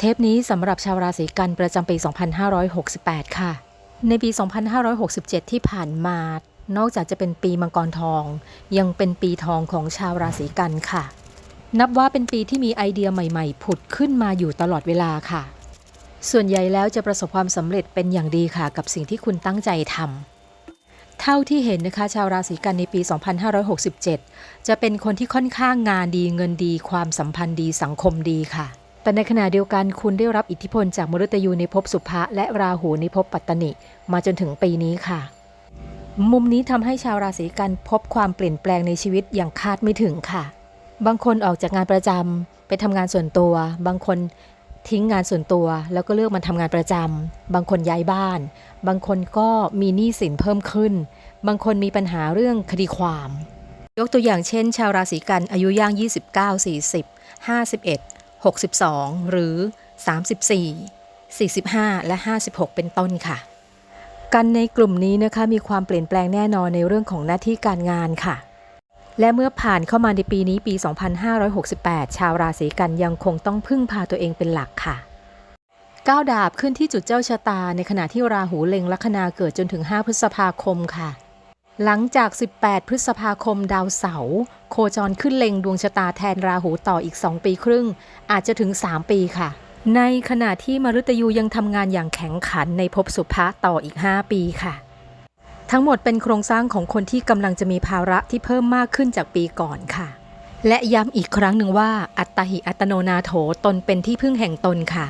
เทปนี้สำหรับชาวราศีกันประจำปี 2568 ค่ะ ในปี 2567 ที่ผ่านมา นอกจากจะเป็นปีมังกรทอง ยังเป็นปีทองของชาวราศีกันค่ะ นับว่าเป็นปีที่มีไอเดียใหม่ๆ ผุดขึ้นมาอยู่ตลอดเวลาค่ะ ส่วนใหญ่แล้วจะประสบความสำเร็จเป็นอย่างดีค่ะ กับสิ่งที่คุณตั้งใจทำเท่าที่เห็นนะคะ ชาวราศีกันในปี 2567 จะเป็นคนที่ค่อนข้างงานดีเงินดี ความสัมพันธ์ดีสังคมดีค่ะ แต่ในขณะเดียวกันคุณได้รับอิทธิพลจากมฤตยูในภพสุภะและราหูในภพปัตตนิมาจนถึงปีนี้ค่ะ มุมนี้ทำให้ชาวราศีกันพบความเปลี่ยนแปลงในชีวิตอย่างคาดไม่ถึงค่ะ บางคนออกจากงานประจำไปทำงานส่วนตัว บางคนทิ้งงานส่วนตัว แล้วก็เลือกมาทำงานประจำบางคนย้ายบ้าน บางคนก็มีหนี้สินเพิ่มขึ้น บางคนมีปัญหาเรื่องคดีความ ยกตัวอย่างเช่น ชาวราศีกันอายุย่าง 29 40 51 62 หรือ 34 45 และ 56 เป็นต้นค่ะ กันในกลุ่มนี้นะคะมีความเปลี่ยนแปลงแน่นอนในเรื่องของหน้าที่การงานค่ะ และเมื่อผ่านเข้ามาในปีนี้ปี 2568 ชาวราศีกันยังคงต้องพึ่งพาตัวเองเป็นหลักค่ะก้าวดาบขึ้นที่จุดเจ้าชะตาในขณะที่ราหูเล็งลัคนาเกิดจนถึง 5 พฤษภาคมค่ะ หลังจาก 18 พฤษภาคมดาวเสาร์โคจรขึ้นเล็งดวงชะตาแทนราหูต่ออีก 2 ปีครึ่ง อาจจะถึง 3 ปีค่ะ ในขณะที่มฤตยูยังทำงานอย่างแข็งขันในภพสุภะต่ออีก 5 ปีค่ะ ทั้งหมดเป็นโครงสร้างของคนที่กำลังจะมีภาระที่เพิ่มมากขึ้นจากปีก่อนค่ะ และย้ำอีกครั้งหนึ่งว่า อัตตหิอัตโนนาโถตนเป็นที่พึ่งแห่งตนค่ะ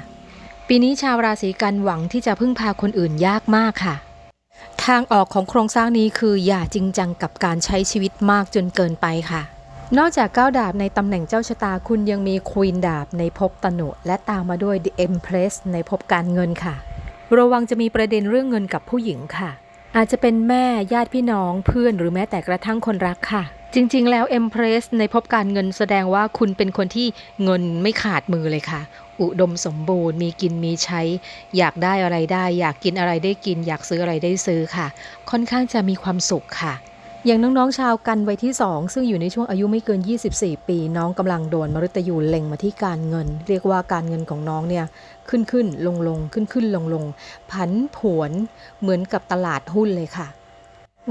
ปีนี้ชาวราศีกันหวังที่จะพึ่งพาคนอื่นยากมากค่ะ ทางออกของโครงสร้างนี้คืออย่าจริงจังกับการใช้ชีวิตมากจนเกินไปค่ะ นอกจากก้าวดาบในตำแหน่งเจ้าชะตาคุณยังมีควีนดาบในภพตนุและตามมาด้วย The Empress ในภพการเงินค่ะ ระวังจะมีประเด็นเรื่องเงินกับผู้หญิงค่ะ อาจจะเป็นแม่ญาติพี่น้องเพื่อนหรือแม้แต่กระทั่งคนรักค่ะ จริงๆ แล้ว Empress ในภพการเงินแสดงว่าคุณเป็นคนที่เงินไม่ขาดมือเลยค่ะ อุดมสมบูรณ์ มีกินมีใช้ อยากได้อะไรได้ อยากกินอะไรได้กิน อยากซื้ออะไรได้ซื้อค่ะ ค่อนข้างจะมีความสุขค่ะ อย่างน้องๆ ชาวกันวัยที่ 2 ซึ่งอยู่ในช่วงอายุไม่เกิน 24 ปี น้องกำลังโดนมฤตยูเล็งมาที่การเงิน เรียกว่าการเงินของน้องเนี่ยขึ้นขึ้นลงลงขึ้นขึ้นลงลงผันผวนเหมือนกับตลาดหุ้นเลยค่ะ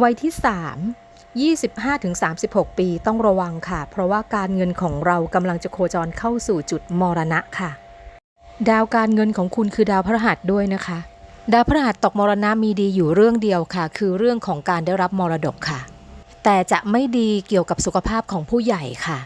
วัยที่ 3 25-36 ปีต้องระวังค่ะ เพราะว่าการเงินของเรากำลังจะโคจรเข้าสู่จุดมรณะค่ะ ดาวการเงินของคุณคือดาวพฤหัสด้วยนะคะ ดาวพฤหัสตกมรณะมีดีอยู่เรื่องเดียวค่ะ คือเรื่องของการได้รับมรดกค่ะ แต่จะไม่ดีเกี่ยวกับสุขภาพของผู้ใหญ่ค่ะ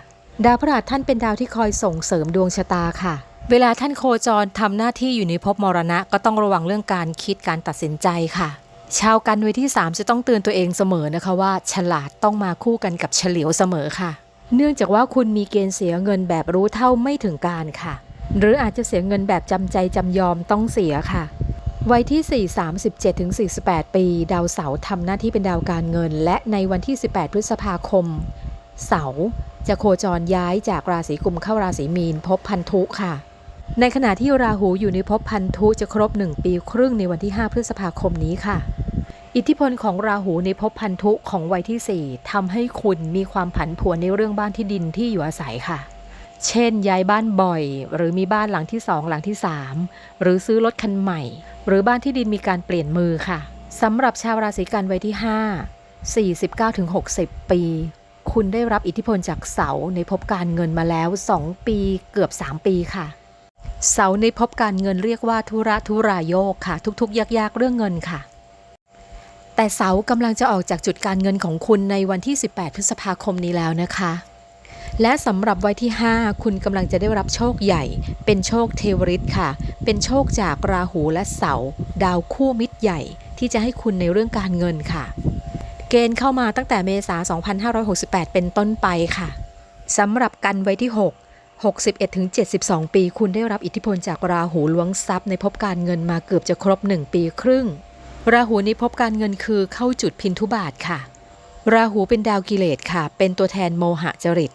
ดาวพฤหัสท่านเป็นดาวที่คอยส่งเสริมดวงชะตาค่ะ เวลาท่านโคจรทำหน้าที่อยู่ในภพมรณะก็ต้องระวังเรื่องการคิดการตัดสินใจค่ะ ชาวกันวัยที่ 3 จะต้องเตือนตัวเองเสมอนะคะว่า ฉลาดต้องมาคู่กันกับเฉลียวเสมอค่ะ เนื่องจากว่าคุณมีเกณฑ์เสียเงินแบบรู้เท่าไม่ถึงการค่ะ หรืออาจจะเสียเงินแบบจำใจจำยอมต้องเสียค่ะวัยที่ 4 37ถึง48 ปี ดาวเสาร์ทำหน้าที่เป็นดาวการเงิน และในวันที่ 18 พฤษภาคม เสาร์จะโคจรย้ายจากราศีกุมเข้าราศีมีนพบพันธุค่ะ ในขณะที่ราหูอยู่ในภพพันธุจะครบ 1 ปีครึ่งในวันที่ 5 พฤษภาคมนี้ค่ะ อิทธิพลของราหูในภพพันธุของวัยที่ 4ทำให้คุณมีความผันผวนในเรื่องบ้านที่ดินที่อยู่อาศัยค่ะ เช่น ย้ายบ้านบ่อย หรือมีบ้านหลังที่ 2 หลังที่ 3 หรือซื้อรถคันใหม่ หรือบ้านที่ดินมีการเปลี่ยนมือค่ะสำหรับชาวราศีกันวัยที่ 5 49-60 ปี คุณได้รับอิทธิพลจากเสาในภพการเงินมาแล้ว 2 ปีเกือบ 3 ปีค่ะเสาในภพการเงินเรียกว่าธุระทุรายโยกค่ะ ทุกๆยากๆเรื่องเงินค่ะ แต่เสากำลังจะออกจากจุดการเงินของคุณในวันที่ 18 พฤษภาคมนี้แล้วนะคะ และสำหรับวัยที่ 5 คุณกำลังจะได้รับโชคใหญ่ เป็นโชคเทวริตค่ะ เป็นโชคจากราหูและเสา ดาวคู่มิตรใหญ่ ที่จะให้คุณในเรื่องการเงินค่ะ เกณฑ์เข้ามาตั้งแต่เมษายน2568 เป็นต้นไปค่ะสำหรับกันไว้ที่ 6 61-72 ปี คุณได้รับอิทธิพลจากราหูล้วงทรัพย์ในภพการเงินมาเกือบจะครบ 1 ปีครึ่ง ราหูในภพการเงินคือเข้าจุดพินทุบาทค่ะ ราหูเป็นดาวกิเลสค่ะ เป็นตัวแทนโมหะจริต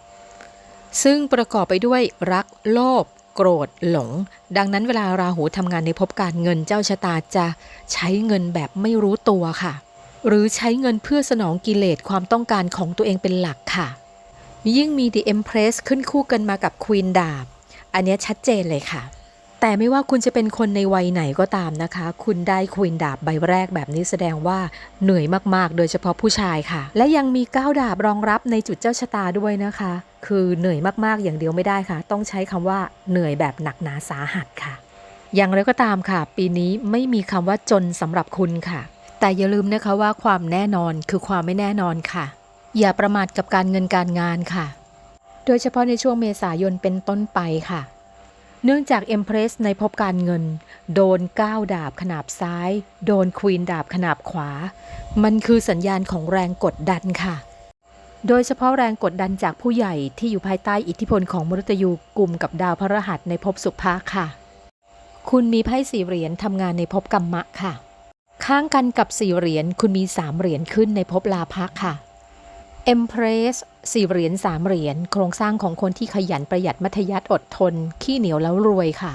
ซึ่งประกอบไปด้วยรักโลภโกรธหลง ดังนั้นเวลาราหูทำงานในภพการเงินเจ้าชะตาจะใช้เงินแบบไม่รู้ตัวค่ะ หรือใช้เงินเพื่อสนองกิเลสความต้องการของตัวเองเป็นหลักค่ะ ยิ่งมี The Empress ขึ้นคู่กันมากับ Queen ดาบ อันนี้ชัดเจนเลยค่ะ แต่ไม่ว่าคุณจะเป็นคนในวัยไหนก็ตามนะคะ คุณได้ควีนดาบใบแรกแบบนี้แสดงว่าเหนื่อยมากๆ โดยเฉพาะผู้ชายค่ะ และยังมีก้าวดาบรองรับในจุดเจ้าชะตาด้วยนะคะ คือเหนื่อยมากๆอย่างเดียวไม่ได้ค่ะ ต้องใช้คำว่าเหนื่อยแบบหนักหนาสาหัสค่ะ อย่างไรก็ตามค่ะ ปีนี้ไม่มีคำว่าจนสำหรับคุณค่ะ แต่อย่าลืมนะคะว่าความแน่นอนคือความไม่แน่นอนค่ะ อย่าประมาทกับการเงินการงานค่ะ โดยเฉพาะในช่วงเมษายนเป็นต้นไปค่ะ เนื่องจาก Empress ในภพการเงิน โดนก้าวดาบขนาบซ้าย โดนควีนดาบขนาบขวา มันคือสัญญาณของแรงกดดันค่ะ โดยเฉพาะแรงกดดันจากผู้ใหญ่ที่อยู่ภายใต้อิทธิพลของมฤตยูกลุ่มกับดาวพระรหัสในภพสุภะค่ะ คุณมีไพ่สี่เหรียญทำงานในภพกรรมะค่ะ ข้างกันกับสี่เหรียญคุณมีสามเหรียญขึ้นในภพลาภะค่ะ Empress สี่เหรียญสามเหรียญโครงสร้างของคนที่ขยันประหยัดมัธยัติอดทน ขี้เหนียวแล้วรวยค่ะ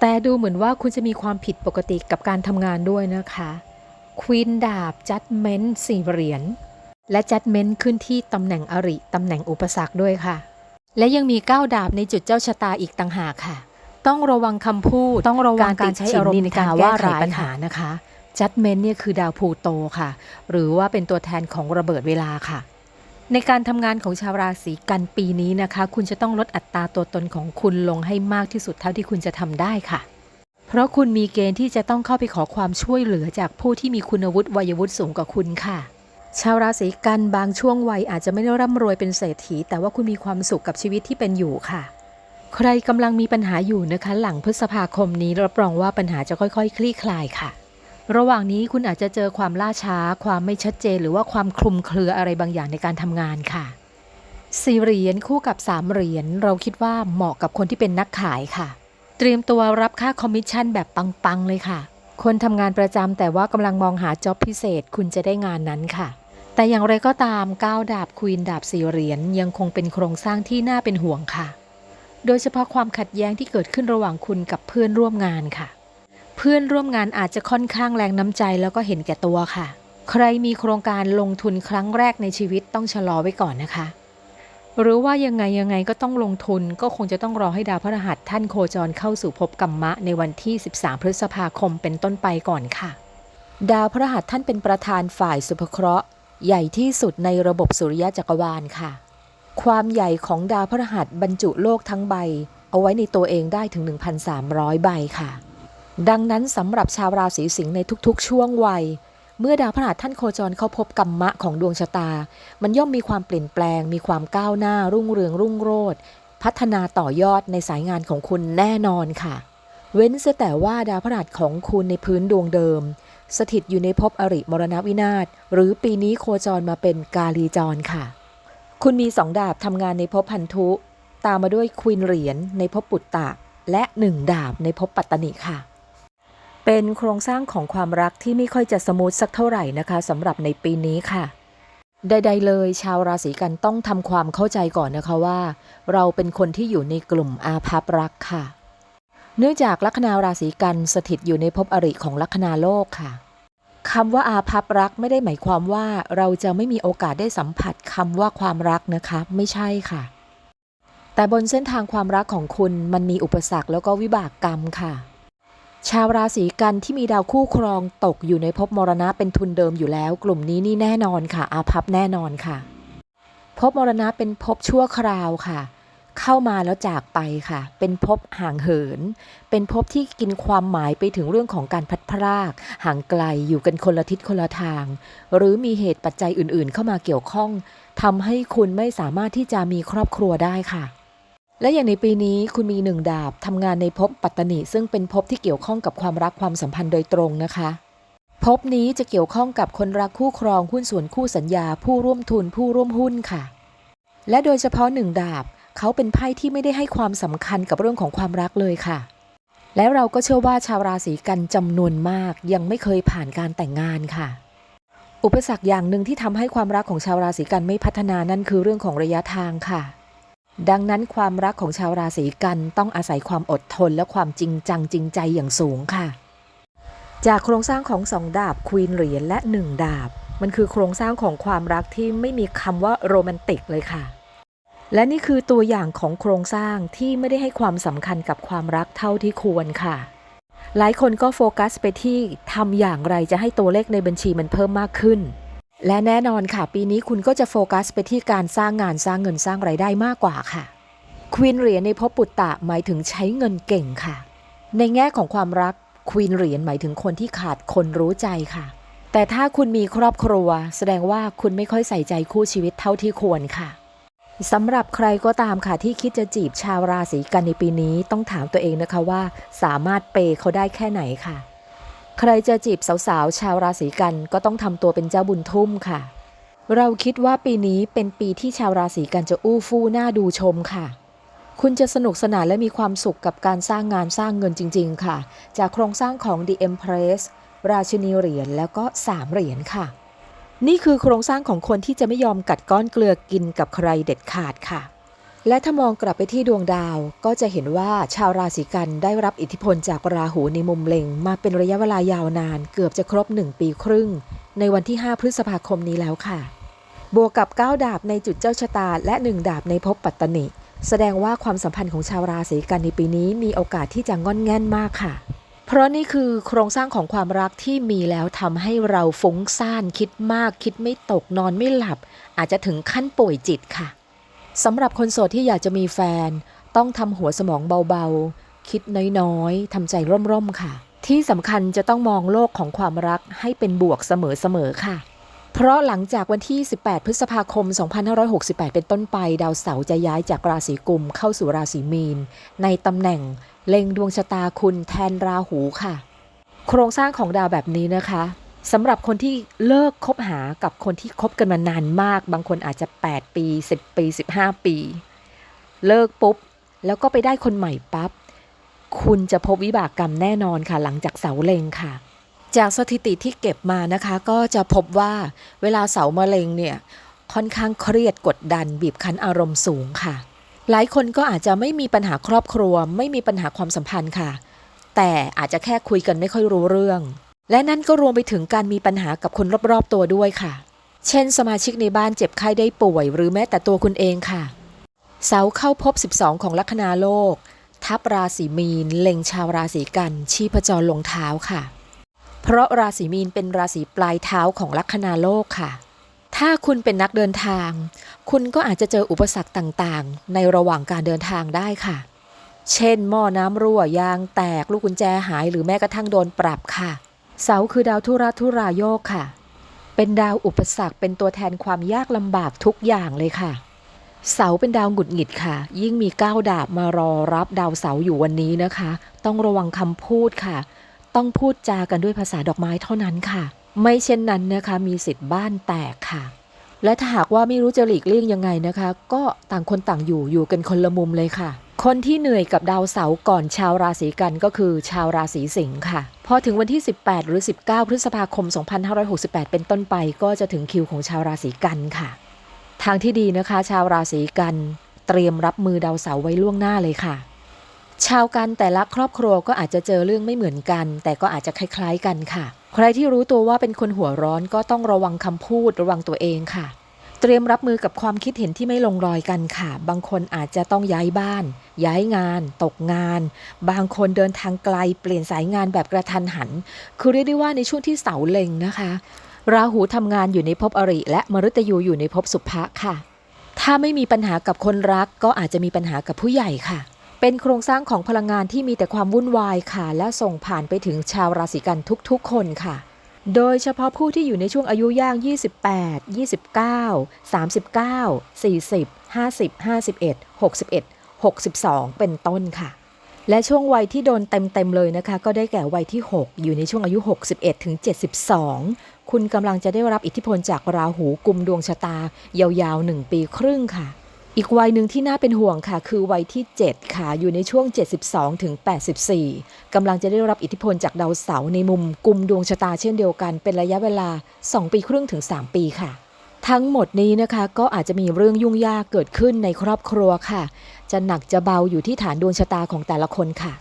แต่ดูเหมือนว่าคุณจะมีความผิดปกติกับการทำงานด้วยนะคะควีนดาบจัดเมนสี่เหรียญและจัดเมนขึ้นที่ตำแหน่งอริตำแหน่งอุปสรรคด้วยค่ะ และยังมีก้าวดาบในจุดเจ้าชะตาอีกต่างหากค่ะ ต้องระวังคำพูดต้องระวังการใช้อารมณ์ในการแก้ไขปัญหานะคะจัดเมนเนี่ยคือดาวพลูโตค่ะ หรือว่าเป็นตัวแทนของระเบิดเวลาค่ะ ในการทำงานของชาวราศีกันปีนี้นะคะ คุณจะต้องลดอัตราตัวตนของคุณลงให้มากที่สุดเท่าที่คุณจะทำได้ค่ะ เพราะคุณมีเกณฑ์ที่จะต้องเข้าไปขอความช่วยเหลือจากผู้ที่มีคุณวุฒิวัยวุฒิสูงกว่าคุณค่ะ ชาวราศีกันบางช่วงวัยอาจจะไม่ได้ร่ำรวยเป็นเศรษฐี แต่ว่าคุณมีความสุขกับชีวิตที่เป็นอยู่ค่ะ ใครกำลังมีปัญหาอยู่นะคะ หลังพฤษภาคมนี้รับรองว่าปัญหาจะค่อยๆ คลี่คลายค่ะ ระหว่างนี้คุณอาจจะเจอความล่าช้า ความไม่ชัดเจน หรือว่าความคลุมเครืออะไรบางอย่างในการทำงานค่ะสี่เหรียญคู่กับสามเหรียญเราคิดว่าเหมาะกับคนที่เป็นนักขายค่ะ เตรียมตัวรับค่าคอมมิชชั่นแบบปังๆเลยค่ะ คนทำงานประจำแต่ว่ากำลังมองหาจ็อบพิเศษคุณจะได้งานนั้นค่ะ แต่อย่างไรก็ตามก้าวดาบควีนดาบสี่เหรียญยังคงเป็นโครงสร้างที่น่าเป็นห่วงค่ะ โดยเฉพาะความขัดแย้งที่เกิดขึ้นระหว่างคุณกับเพื่อนร่วมงานค่ะ เพื่อนร่วมงานอาจจะค่อนข้างแรงน้ำใจแล้วก็เห็นแก่ตัวค่ะ ใครมีโครงการลงทุนครั้งแรกในชีวิตต้องชะลอไว้ก่อนนะคะ หรือว่ายังไงยังไงก็ต้องลงทุนก็คงจะต้องรอให้ดาวพฤหัสท่านโคจรเข้าสู่ภพกรรมะในวันที่ 13 พฤษภาคมเป็นต้นไปก่อนค่ะ ดาวพฤหัสท่านเป็นประธานฝ่ายสุภเคราะห์ ใหญ่ที่สุดในระบบสุริยะจักรวาลค่ะ ความใหญ่ของดาวพฤหัสบรรจุโลกทั้งใบ เอาไว้ในตัวเองได้ถึง 1,300 ใบค่ะ ดังนั้นสำหรับชาวราศีสิงห์ในทุกๆ ช่วงวัย เมื่อดาวพฤหัสท่านโคจรเข้าพบกรรมะของดวงชะตา มันย่อมมีความเปลี่ยนแปลง มีความก้าวหน้า รุ่งเรืองรุ่งโรจน์พัฒนาต่อยอดในสายงานของคุณแน่นอนค่ะ เว้นเสียแต่ว่าดาวพฤหัสของคุณในพื้นดวงเดิม สถิตอยู่ในภพอริมรณวินาศหรือปีนี้โคจรมาเป็นกาลีจรค่ะ คุณมีสองดาบทำงานในภพพันธุ ตามมาด้วยควินเหรียญในภพปุตตะ และหนึ่งดาบในภพปัตตนิค่ะ เป็นโครงสร้างของความรักที่ไม่ค่อยจะสมูทสักเท่าไหร่นะคะสำหรับในปีนี้ค่ะ ใด ๆ เลย ชาวราศีกันต้องทำความเข้าใจก่อนนะคะว่า เราเป็นคนที่อยู่ในกลุ่มอาภัพรักค่ะ เนื่องจากลัคนาราศีกันสถิตอยู่ในภพอริของลัคนาโลกค่ะคำว่าอาภัพรักไม่ได้หมายความว่าเราจะไม่มีโอกาสได้สัมผัสคำว่าความรักนะคะ ไม่ใช่ค่ะ แต่บนเส้นทางความรักของคุณมันมีอุปสรรคแล้วก็วิบากกรรมค่ะ ชาวราศีกันที่มีดาวคู่ครองตกอยู่ในภพมรณะเป็นทุนเดิมอยู่แล้ว กลุ่มนี้นี่แน่นอนค่ะ อาภัพแน่นอนค่ะภพมรณะเป็นภพชั่วคราวค่ะ เข้ามาแล้วจากไปค่ะ เป็นภพห่างเหิน เป็นภพที่กินความหมายไปถึงเรื่องของการพัดพราก ห่างไกลอยู่กันคนละทิศคนละทาง หรือมีเหตุปัจจัยอื่นๆ เข้ามาเกี่ยวข้องทำให้คุณไม่สามารถที่จะมีครอบครัวได้ค่ะ และอย่างในปีนี้คุณมีหนึ่งดาบทำงานในภพปัตตนิซึ่งเป็นภพที่เกี่ยวข้องกับความรักความสัมพันธ์โดยตรงนะคะภพนี้จะเกี่ยวข้องกับคนรักคู่ครองหุ้นส่วนคู่สัญญา ผู้ร่วมทุนผู้ร่วมหุ้นค่ะ และโดยเฉพาะหนึ่งดาบ เขาเป็นไพ่ที่ไม่ได้ให้ความสำคัญกับเรื่องของความรักเลยค่ะ แล้วเราก็เชื่อว่าชาวราศีกันจำนวนมาก ยังไม่เคยผ่านการแต่งงานค่ะ อุปสรรคอย่างหนึ่งที่ทำให้ความรักของชาวราศีกันไม่พัฒนานั่นคือเรื่องของระยะทางค่ะ ดังนั้นความรักของชาวราศีกันต้องอาศัยความอดทนและความจริงจังจริงใจอย่างสูงค่ะ จากโครงสร้างของสองดาบควีนเหรียญและหนึ่งดาบ มันคือโครงสร้างของความรักที่ไม่มีคำว่าโรแมนติกเลยค่ะ และนี่คือตัวอย่างของโครงสร้างที่ไม่ได้ให้ความสำคัญกับความรักเท่าที่ควรค่ะ หลายคนก็โฟกัสไปที่ทำอย่างไรจะให้ตัวเลขในบัญชีมันเพิ่มมากขึ้น และแน่นอนค่ะ ปีนี้คุณก็จะโฟกัสไปที่การสร้างงานสร้างเงินสร้างไรายได้มากกว่าค่ะควีนเหรียญในภพปุตตะหมายถึงใช้เงินเก่งค่ะ ในแง่ของความรักควีนเหรียญหมายถึงคนที่ขาดคนรู้ใจค่ะ แต่ถ้าคุณมีครอบครัว แสดงว่าคุณไม่ค่อยใส่ใจคู่ชีวิตเท่าที่ควรค่ะสำหรับใครก็ตามค่ะที่คิดจะจีบชาวราศีกันในปีนี้ต้องถามตัวเองนะคะว่า สามารถเปย์เขาได้แค่ไหนค่ะ ใครจะจีบสาวๆ ชาวราศีกันก็ต้องทำตัวเป็นเจ้าบุญทุ่มค่ะ เราคิดว่าปีนี้เป็นปีที่ชาวราศีกันจะอู้ฟู่น่าดูชมค่ะ คุณจะสนุกสนานและมีความสุขกับการสร้างงานสร้างเงินจริง ๆ ค่ะ จากโครงสร้างของ The Empress ราชินีเหรียญแล้วก็3เหรียญค่ะ นี่คือโครงสร้างของคนที่จะไม่ยอมกัดก้อนเกลือกินกับใครเด็ดขาดค่ะ และถ้ามองกลับไปที่ดวงดาว ก็จะเห็นว่าชาวราศีกันได้รับอิทธิพลจากราหูในมุมเล็ง มาเป็นระยะเวลายาวนานเกือบจะครบ 1 ปีครึ่ง ในวันที่ 5 พฤษภาคมนี้แล้วค่ะ บวกกับ 9 ดาบในจุดเจ้าชะตา และ 1 ดาบในภพปัตตนิแสดงว่าความสัมพันธ์ของชาวราศีกันในปีนี้มีโอกาสที่จะงอนแง่นมากค่ะ เพราะนี่คือโครงสร้างของความรักที่มีแล้วทำให้เราฟุ้งซ่านคิดมาก คิดไม่ตกนอนไม่หลับ อาจจะถึงขั้นป่วยจิตค่ะ สำหรับคนโสดที่อยากจะมีแฟน ต้องทำหัวสมองเบาๆ คิดน้อยๆทำใจร่มๆค่ะ ที่สำคัญจะต้องมองโลกของความรักให้เป็นบวกเสมอๆค่ะ เพราะหลังจากวันที่ 18 พฤษภาคม 2568 เป็นต้นไป ดาวเสาร์จะย้ายจากราศีกุมเข้าสู่ราศีมีน ในตำแหน่งเล็งดวงชะตาคุณแทนราหูค่ะ โครงสร้างของดาวแบบนี้นะคะ สำหรับคนที่เลิกคบหากับคนที่คบกันมานานมาก บางคนอาจจะ 8 ปี 10 ปี 15 ปี เลิกปุ๊บ แล้วก็ไปได้คนใหม่ปั๊บ คุณจะพบวิบากกรรมแน่นอนค่ะ หลังจากเสาเลงค่ะ จากสถิติที่เก็บมานะคะ ก็จะพบว่าเวลาเสามะเร็งเนี่ย ค่อนข้างเครียดกดดัน บีบคั้นอารมณ์สูงค่ะ หลายคนก็อาจจะไม่มีปัญหาครอบครัว ไม่มีปัญหาความสัมพันธ์ค่ะ แต่อาจจะแค่คุยกันไม่ค่อยรู้เรื่อง และนั่นก็รวมไปถึงการมีปัญหากับคนรอบๆตัวด้วยค่ะ เช่น สมาชิกในบ้านเจ็บไข้ได้ป่วย หรือแม้แต่ตัวคุณเองค่ะ เสาเข้าพบ 12 ของลัคนาโลก ทับราศีมีน เล็งชาวราศีกัน ชีพจรลงเท้าค่ะ เพราะราศีมีนเป็นราศีปลายเท้าของลัคนาโลกค่ะ ถ้าคุณเป็นนักเดินทาง คุณก็อาจจะเจออุปสรรคต่างๆ ในระหว่างการเดินทางได้ค่ะ เช่น หม้อน้ำรั่วยางแตกลูกกุญแจหายหรือแม้กระทั่งโดนปรับค่ะ เสาคือดาวทุรทุรายโยกค่ะ เป็นดาวอุปสรรคเป็นตัวแทนความยากลำบากทุกอย่างเลยค่ะ เสาเป็นดาวหงุดหงิดค่ะ ยิ่งมีก้าวดาบมารอรับดาวเสาอยู่วันนี้นะคะ ต้องระวังคำพูดค่ะ ต้องพูดจากันด้วยภาษาดอกไม้เท่านั้นค่ะ ไม่เช่นนั้นนะคะ มีสิทธิ์บ้านแตกค่ะ และถ้าหากว่าไม่รู้จะหลีกเลี่ยงยังไงนะคะ ก็ต่างคนต่างอยู่อยู่กันคนละมุมเลยค่ะ คนที่เหนื่อยกับดาวเสาร์ก่อนชาวราศีกันก็คือชาวราศีสิงค์ค่ะ พอถึงวันที่ 18 หรือ 19 พฤษภาคม 2568 เป็นต้นไปก็จะถึงคิวของชาวราศีกันค่ะ ทางที่ดีนะคะ ชาวราศีกันเตรียมรับมือดาวเสาร์ไว้ล่วงหน้าเลยค่ะ ชาวกันแต่ละครอบครัวก็อาจจะเจอเรื่องไม่เหมือนกัน แต่ก็อาจจะคล้าย ๆ กันค่ะ ใครที่รู้ตัวว่าเป็นคนหัวร้อนก็ต้องระวังคำพูดระวังตัวเองค่ะ เตรียมรับมือกับความคิดเห็นที่ไม่ลงรอยกันค่ะ บางคนอาจจะต้องย้ายบ้าน ย้ายงาน ตกงาน บางคนเดินทางไกล เปลี่ยนสายงานแบบกระทันหัน คือเรียกได้ว่าในช่วงที่เสาเล็งนะคะ ราหูทำงานอยู่ในภพอริ และมฤตยูอยู่ในภพสุภะค่ะ ถ้าไม่มีปัญหากับคนรัก ก็อาจจะมีปัญหากับผู้ใหญ่ค่ะ เป็นโครงสร้างของพลังงานที่มีแต่ความวุ่นวายค่ะ และส่งผ่านไปถึงชาวราศีกันทุกๆ คนค่ะ โดยเฉพาะผู้ที่อยู่ในช่วงอายุย่าง 28 29 39 40 50 51 61 62 เป็นต้นค่ะ และช่วงวัยที่โดนเต็มๆเลยนะคะ ก็ได้แก่วัยที่ 6 อยู่ในช่วงอายุ 61ถึง72 คุณกำลังจะได้รับอิทธิพลจากราหูกุมดวงชะตา ยาวๆ 1 ปีครึ่งค่ะ อีกวัยหนึ่งที่น่าเป็นห่วงค่ะ คือวัยที่ 7 ค่ะ อยู่ในช่วง 72 ถึง 84 กำลังจะได้รับอิทธิพลจากดาวเสาร์ในมุมกุมดวงชะตาเช่นเดียวกัน เป็นระยะเวลา 2 ปีครึ่งถึง 3 ปีค่ะ ทั้งหมดนี้นะคะก็อาจจะมีเรื่องยุ่งยากเกิดขึ้นในครอบครัวค่ะ จะหนักจะเบาอยู่ที่ฐานดวงชะตาของแต่ละคนค่ะ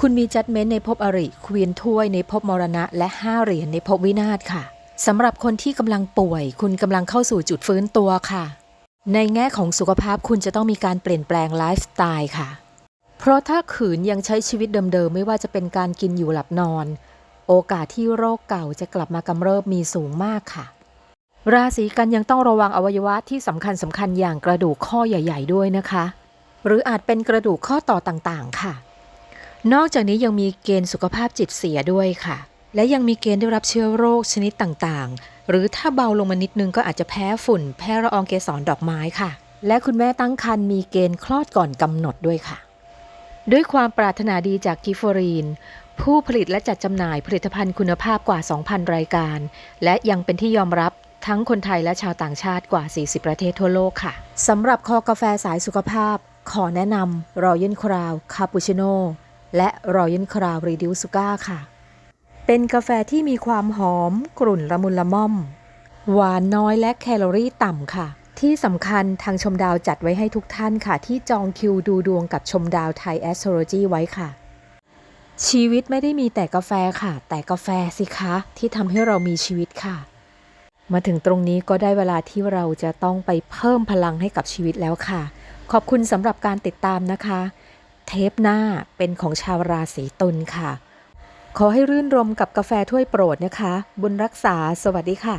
คุณมีจัดเมนในภพอริควีนถ้วยในภพมรณะ และ5เหรียญในภพวินาศค่ะสำหรับคนที่กำลังป่วย คุณกำลังเข้าสู่จุดฟื้นตัวค่ะ ในแง่ของสุขภาพคุณจะต้องมีการเปลี่ยนแปลงไลฟ์สไตล์ค่ะ เพราะถ้าขืนยังใช้ชีวิตเดิมๆ ไม่ว่าจะเป็นการกินอยู่หลับนอน โอกาสที่โรคเก่าจะกลับมากำเริบมีสูงมากค่ะ ราศีกันยังต้องระวังอวัยวะที่สำคัญสำคัญๆอย่างกระดูกข้อใหญ่ ๆ ด้วยนะคะ หรืออาจเป็นกระดูกข้อต่อต่างๆ ค่ะ นอกจากนี้ยังมีเกณฑ์สุขภาพจิตเสียด้วยค่ะ และยังมีเกณฑ์ได้รับเชื้อโรคชนิดต่างๆ หรือถ้าเบาลงมานิดนึงก็อาจจะแพ้ฝุ่น แพ้ละอองเกสรดอกไม้ค่ะ และคุณแม่ตั้งครรภ์มีเกณฑ์คลอดก่อนกำหนดด้วยค่ะ ด้วยความปรารถนาดีจากกิฟฟอรีน ผู้ผลิตและจัดจำหน่ายผลิตภัณฑ์คุณภาพกว่า 2,000 รายการ และยังเป็นที่ยอมรับทั้งคนไทยและชาวต่างชาติกว่า 40 ประเทศทั่วโลกค่ะสำหรับคอกาแฟสายสุขภาพ ขอแนะนำรอยันคราวคาปูชิโน่และรอยันคราวรีดิวซูก้าค่ะ เป็นกาแฟที่มีความหอมกลุ่นละมุนละม่อม หวานน้อยและแคลอรี่ต่ำค่ะ ที่สำคัญทางชมดาวจัดไว้ให้ทุกท่านค่ะ ที่จองคิวดูดวงกับชมดาวไทยแอสโทรโลจีไว้ค่ะ ชีวิตไม่ได้มีแต่กาแฟค่ะ แต่กาแฟสิคะ ที่ทำให้เรามีชีวิตค่ะ มาถึงตรงนี้ก็ได้เวลาที่เราจะต้องไปเพิ่มพลังให้กับชีวิตแล้วค่ะ ขอบคุณสำหรับการติดตามนะคะ เทปหน้าเป็นของชาวราศีตุลค่ะ ขอให้รื่นรมกับกาแฟถ้วยโปรดนะคะ บุญรักษาสวัสดีค่ะ